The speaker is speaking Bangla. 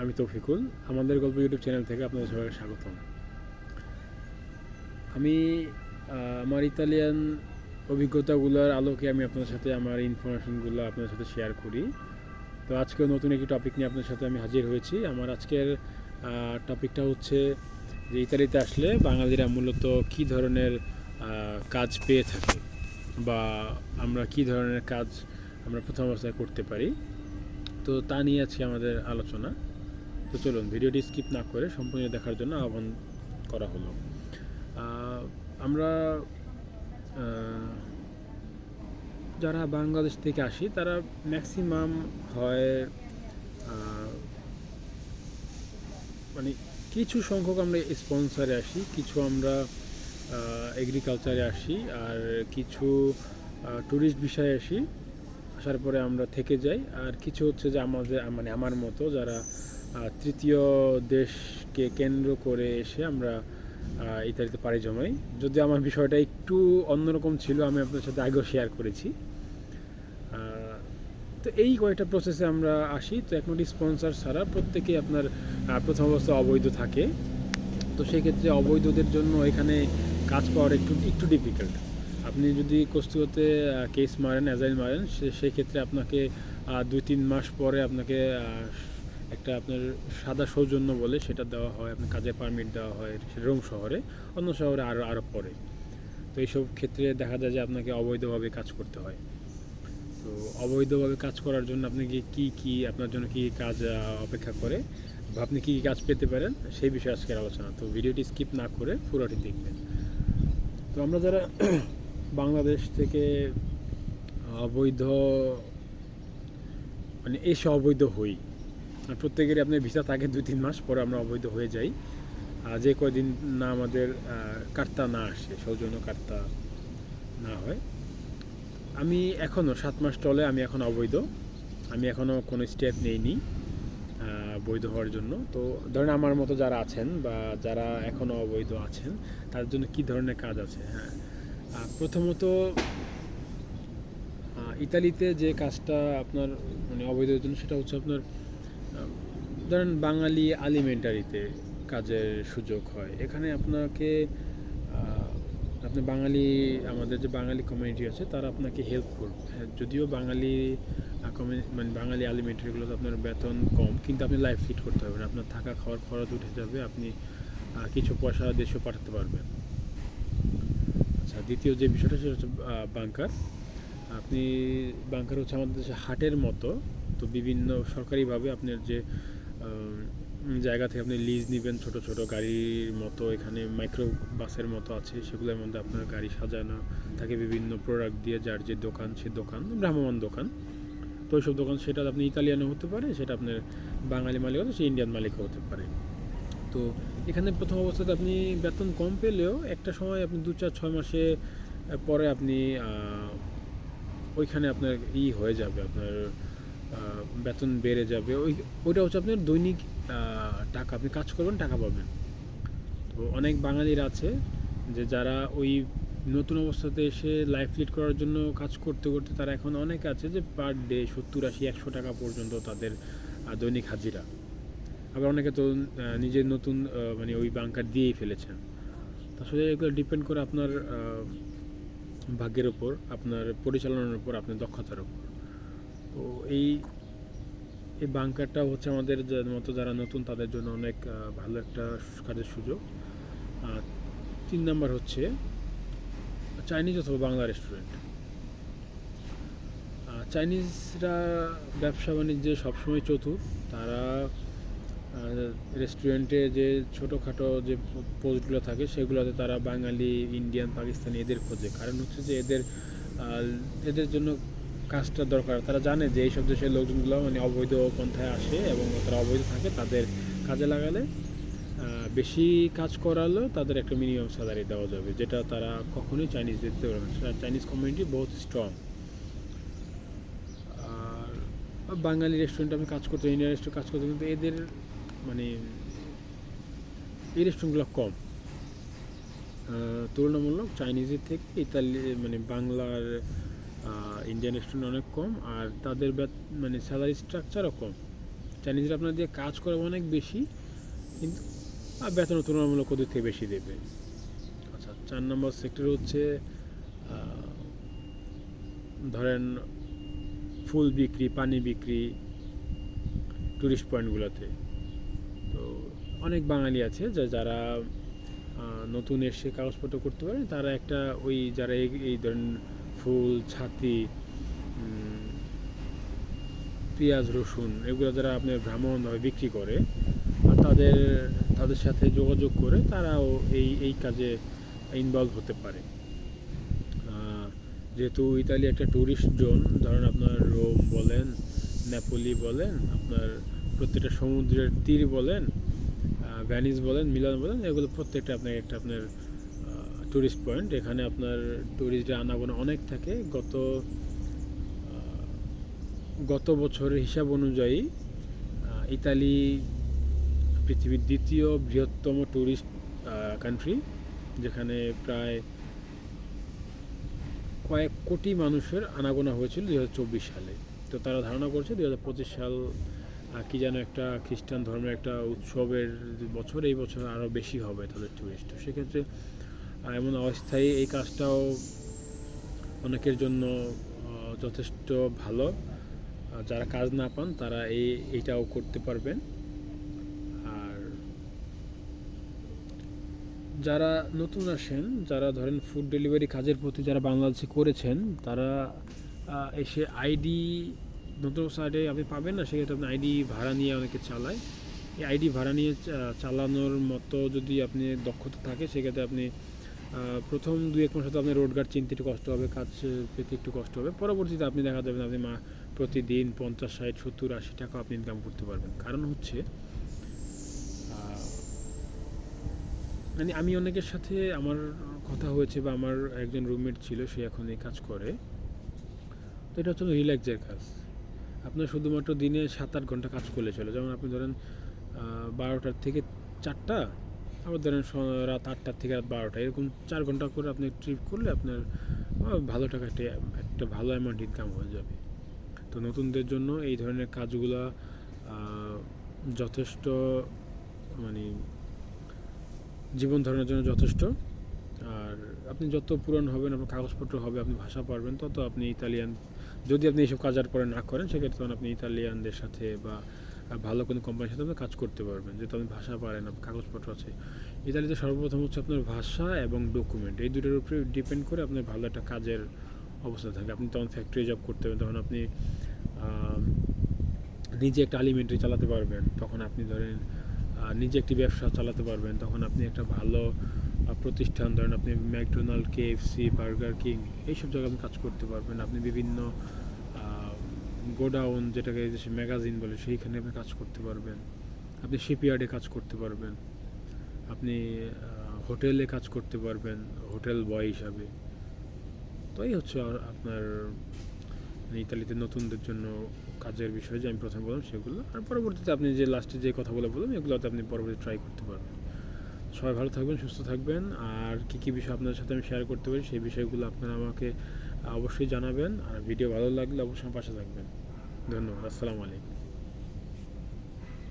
আমি তৌফিকুল। আমাদের গল্প ইউটিউব চ্যানেল থেকে আপনাদের সবাইকে স্বাগতম। আমি আমার ইতালিয়ান অভিজ্ঞতাগুলোর আলোকে আমি আপনাদের সাথে আমার ইনফরমেশনগুলো আপনাদের সাথে শেয়ার করি। তো আজকে নতুন একটি টপিক নিয়ে আপনাদের সাথে আমি হাজির হয়েছি। আমার আজকের টপিকটা হচ্ছে যে ইতালিতে আসলে বাঙালিরা মূলত কী ধরনের কাজ পেয়ে থাকে বা আমরা কী ধরনের কাজ আমরা প্রথম অবস্থায় করতে পারি। তো তা নিয়ে আজকে আমাদের আলোচনা। তো চলুন, ভিডিওটি স্কিপ না করে সম্পূর্ণ দেখার জন্য আহ্বান করা হলো। আমরা যারা বাংলাদেশ থেকে আসি, তারা ম্যাক্সিমাম হয় মানে কিছু সংখ্যক আমরা স্পন্সারে আসি, কিছু আমরা এগ্রিকালচারে আসি, আর কিছু ট্যুরিস্ট বিষয়ে আসি। আসার পরে আমরা থেকে যাই। আর কিছু হচ্ছে যে আমাদের মানে আমার মতো যারা তৃতীয় দেশকে কেন্দ্র করে এসে আমরা ইতালিতে পাড়ি জমাই। যদি আমার বিষয়টা একটু অন্যরকম ছিল, আমি আপনার সাথে আগেও শেয়ার করেছি। তো এই কয়েকটা প্রসেসে আমরা আসি। তো একমাত্র স্পন্সর ছাড়া প্রত্যেকেই আপনার প্রথম অবস্থা অবৈধ থাকে। তো সেক্ষেত্রে অবৈধদের জন্য এখানে কাজ পাওয়ার একটু একটু ডিফিকাল্ট আপনি যদি কস্তুতে কেস মারেন অ্যাজাইল মারেন, সে সেক্ষেত্রে আপনাকে দুই তিন মাস পরে আপনাকে একটা আপনার সাদা সৌজন্য বলে সেটা দেওয়া হয়। আপনার কাজের পারমিট দেওয়া হয় রোম শহরে, অন্য শহরে আরও আরও পরে। তো এইসব ক্ষেত্রে দেখা যায় যে আপনাকে অবৈধভাবে কাজ করতে হয়। তো অবৈধভাবে কাজ করার জন্য আপনাকে কি কি আপনার জন্য কি কাজ অপেক্ষা করে বা আপনি কী কী কাজ পেতে পারেন, সেই বিষয়ে আজকের আলোচনা। তো ভিডিওটি স্কিপ না করে পুরোটি দেখবেন। তো আমরা যারা বাংলাদেশ থেকে অবৈধ মানে এসে অবৈধ হই। প্রত্যেকেরই আপনার ভিসা থাকে দুই, তিন মাস পরে আমরা অবৈধ হয়ে যাই। আর যে কয়দিন না আমাদের কার্তা না আসে, সৌজন্য কার্তা না হয়। আমি এখনও সাত মাস চলে, আমি এখন অবৈধ। আমি এখনও কোনো স্টেপ নেইনি বৈধ হওয়ার জন্য। তো ধরেন আমার মতো যারা আছেন বা যারা এখনও অবৈধ আছেন, তাদের জন্য কি ধরনের কাজ আছে? হ্যাঁ। প্রথমত ইতালিতে যে কাজটা আপনার মানে অবৈধের জন্য সেটা হচ্ছে আপনার ধরেন বাঙালি আলিমেন্টারিতে কাজের সুযোগ হয়। এখানে আপনাকে আপনি বাঙালি আমাদের যে বাঙালি কমিউনিটি আছে তারা আপনাকে হেল্প করবে। হ্যাঁ, যদিও বাঙালি মানে বাঙালি আলিমেন্টারিগুলোতে আপনার বেতন কম কিন্তু আপনি লাইফ ফিট করতে পারবেন। আপনার থাকা খাওয়ার খরচ উঠে যাবে আপনি কিছু পয়সা দেশেও পাঠাতে পারবেন। আচ্ছা দ্বিতীয় যে বিষয়টা সেটা হচ্ছে বাংকার আপনি বাংকার হচ্ছে আমাদের দেশে হাটের মতো। তো বিভিন্ন সরকারিভাবে আপনার যে জায়গা থেকে আপনি লিজ নেবেন ছোট ছোট গাড়ির মতো, এখানে মাইক্রো বাসের মতো আছে, সেগুলোর মধ্যে আপনার গাড়ি সাজানো থাকে বিভিন্ন প্রোডাক্ট দিয়ে যার যে দোকান, সে দোকান ভ্রাম্যমান দোকান। তো ওইসব দোকান সেটা আপনি ইতালিয়ানও হতে পারে, সেটা আপনার বাঙালি মালিক হতে সে ইন্ডিয়ান মালিকও হতে পারে। তো এখানে প্রথম অবস্থাতে আপনি বেতন কম পেলেও একটা সময় আপনি দু চার, ছয় মাসে পরে আপনি ওইখানে আপনার ই হয়ে যাবে, আপনার বেতন বেড়ে যাবে। ওই, ওইটা হচ্ছে আপনার দৈনিক টাকা। আপনি কাজ করবেন, টাকা পাবেন। তো অনেক বাঙালির আছে যে যারা ওই নতুন অবস্থাতে এসে লাইফ লিড করার জন্য কাজ করতে করতে তারা এখন অনেক আছে যে পার ডে সত্তর, আশি, একশো টাকা পর্যন্ত তাদের দৈনিক হাজিরা। আবার অনেকে তো নিজের নতুন মানে ওই বাংকার দিয়েই ফেলেছেন। আসলে এগুলো ডিপেন্ড করে আপনার ভাগ্যের ওপর আপনার পরিচালনার উপর, আপনার দক্ষতার উপর। তো এই এই বাংকারটা হচ্ছে আমাদের মতো যারা নতুন, তাদের জন্য অনেক ভালো একটা কাজের সুযোগ। আর তিন নাম্বার হচ্ছে চাইনিজ অথবা বাংলা রেস্টুরেন্ট চাইনিজরা ব্যবসা বাণিজ্যে সবসময় চতুর। তারা রেস্টুরেন্টে যে ছোটোখাটো যে পোস্টগুলো থাকে, সেগুলোতে তারা বাঙালি ইন্ডিয়ান পাকিস্তানি এদের খোঁজে। কারণ হচ্ছে যে এদের এদের জন্য কাজটা দরকার। তারা জানে যে এইসব দেশের লোকজনগুলো মানে অবৈধ পন্থায় আসে এবং তারা অবৈধ থাকে, তাদের কাজে লাগালে বেশি কাজ করালেও তাদের একটা মিনিমাম স্যালারি দেওয়া যাবে, যেটা তারা কখনোই চাইনিজ দিতে পারবে না। চাইনিজ কমিউনিটি বহুত স্ট্রং আর, বাঙালি রেস্টুরেন্টে আমি কাজ করতে ইন্ডিয়ান রেস্টুরেন্ট কাজ করতে, কিন্তু এদের মানে এই রেস্টুরেন্টগুলো কম। তুলনামূলক চাইনিজের থেকে ইতালি মানে বাংলার ইন্ডিয়ান রেস্টুরেন্ট অনেক কম আর তাদের মানে স্যালারি স্ট্রাকচারও কম। চাইনিজরা আপনার দিয়ে কাজ করে অনেক বেশি, কিন্তু, আর বেতন তুলনামূলক ওদের থেকে বেশি দেবে। আচ্ছা চার নম্বর সেক্টর হচ্ছে ধরেন ফুল বিক্রি, পানি বিক্রি টুরিস্ট পয়েন্টগুলোতে অনেক বাঙালি আছে যারা নতুন এসে কাগজপত্র করতে পারে, তারা একটা ওই যারা এই ধরেন ফুল, ছাতি পেঁয়াজ, রসুন এগুলো যারা আপনার ভ্রাম্যমাণভাবে বিক্রি করে তাদের তাদের সাথে যোগাযোগ করে তারাও এই এই কাজে ইনভলভ হতে পারে। যেহেতু ইতালি একটা ট্যুরিস্ট জোন ধরেন আপনার রোম বলেন, নেপোলি বলেন, আপনার প্রত্যেকটা সমুদ্রের তীর বলেন ভ্যানিস বলেন, মিলান বলেন, এগুলো প্রত্যেকটা আপনার একটা আপনার ট্যুরিস্ট পয়েন্ট এখানে আপনার ট্যুরিস্টের আনাগোনা অনেক থাকে। গত গত বছরের হিসাব অনুযায়ী ইতালি পৃথিবীর দ্বিতীয় বৃহত্তম ট্যুরিস্ট কান্ট্রি যেখানে প্রায় কয়েক কোটি মানুষের আনাগোনা হয়েছিল দু হাজার চব্বিশ সালে। তো তারা ধারণা করছে দু হাজার পঁচিশ সাল কি যেন একটা খ্রিস্টান ধর্মের একটা উৎসবের বছর, এই বছর আরও বেশি হবে তাদের টুরিস্ট তো সেক্ষেত্রে এমন অস্থায়ী এই কাজটাও অনেকের জন্য যথেষ্ট ভালো। যারা কাজ না পান, তারা এই এইটাও করতে পারবেন। আর যারা নতুন আসেন, যারা ধরেন ফুড ডেলিভারি কাজের প্রতি যারা বাংলাদেশে করেছেন, তারা এসে আইডি নতুন সাইডে আপনি পাবেন না, সেক্ষেত্রে আপনি আইডি ভাড়া নিয়ে অনেকে চালায়। এই আইডি ভাড়া নিয়ে চালানোর মতো যদি আপনি দক্ষতা থাকে, সেক্ষেত্রে আপনি প্রথম দুই এক মাস হয়তো আপনি রোডগার্ড চিনতে একটু কষ্ট হবে, কাজ পেতে একটু কষ্ট হবে। পরবর্তীতে আপনি দেখা যাবেন আপনি মা, প্রতিদিন পঞ্চাশ, ষাট, সত্তর, আশি টাকা আপনি ইনকাম করতে পারবেন। কারণ হচ্ছে মানে আমি অনেকের সাথে আমার কথা হয়েছে বা আমার একজন রুমমেট ছিল, সে এখন এই কাজ করে। তো এটা হচ্ছে রিল্যাক্সের কাজ। আপনার শুধুমাত্র দিনে সাত আট ঘণ্টা কাজ করলে চলে। যেমন আপনি ধরেন বারোটার থেকে চারটা, আবার ধরেন রাত আটটার থেকে রাত বারোটা। এরকম চার ঘণ্টা করে আপনি ট্রিপ করলে আপনার ভালো টাকা একটা ভালো অ্যামাউন্ট ইনকাম হয়ে যাবে। তো নতুনদের জন্য এই ধরনের কাজগুলো যথেষ্ট মানে জীবন ধারণের জন্য যথেষ্ট। আর আপনি যত পুরান হবেন, আপনার কাগজপত্র হবে, আপনি ভাষা পারবেন তত আপনি ইতালিয়ান যদি আপনি এইসব কাজ আর পরে না করেন, সেক্ষেত্রে তখন আপনি ইতালিয়ানদের সাথে বা ভালো কোনো কোম্পানির সাথে আপনি কাজ করতে পারবেন। যেহেতু আপনি ভাষা পারেন আপনার কাগজপত্র আছে। ইতালিতে সর্বপ্রথম হচ্ছে আপনার ভাষা এবং ডকুমেন্ট এই দুটোর উপরে ডিপেন্ড করে আপনার ভালো একটা কাজের অবস্থা থাকে। আপনি তখন ফ্যাক্টরি জব করতে পারবেন, তখন আপনি নিজে একটা আলিমেন্টারি চালাতে পারবেন। তখন আপনি ধরেন নিজে একটি ব্যবসা চালাতে পারবেন। তখন আপনি একটা ভালো প্রতিষ্ঠান, ধরেন আপনি ম্যাকডোনাল্ড, কেএফসি, বার্গার কিং, এইসব জায়গায় আপনি কাজ করতে পারবেন। আপনি বিভিন্ন গোডাউন যেটাকে দেশে ম্যাগাজিন বলে, সেইখানে আপনি কাজ করতে পারবেন। আপনি শিপইয়ার্ডে কাজ করতে পারবেন। আপনি হোটেলে কাজ করতে পারবেন, হোটেল বয় হিসাবে। তো এই হচ্ছে আপনার মানে ইতালিতে নতুনদের জন্য কাজের বিষয় যে আমি প্রথমে বললাম সেগুলো। আর পরবর্তীতে আপনি যে লাস্টে যে কথাগুলো বললাম, এগুলোতে আপনি পরবর্তী ট্রাই করতে পারবেন। সবাই ভালো থাকবেন, সুস্থ থাকবেন। আর কী কী বিষয় আপনাদের সাথে আমি শেয়ার করতে পারি, সেই বিষয়গুলো আপনারা আমাকে অবশ্যই জানাবেন। আর ভিডিও ভালো লাগলে অবশ্যই পাশে থাকবেন। ধন্যবাদ, আসসালামু আলাইকুম।